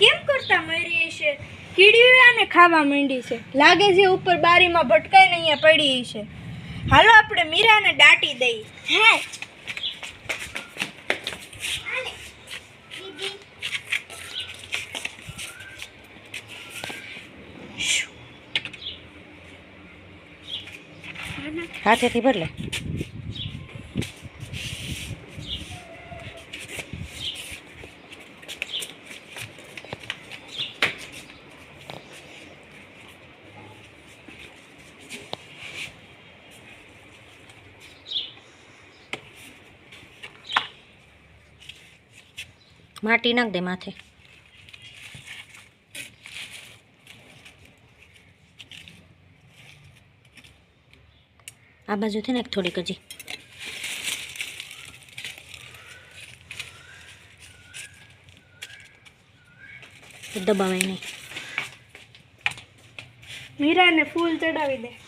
કેમ કરતા મરી છે કીડીઓ આને ખાવા માંડી છે. લાગે છે ઉપર બારીમાં ભટકાઈને અહીંયા પડી છે હાલો આપણે મીરાને દાટી દઈએ. હે હાથેથી ભરલે માટી નાખ દે માથે. આ બાજુથી નાખ થોડીક હજી. દબાવાય નહીં. મીરાને ફૂલ ચડાવી દે.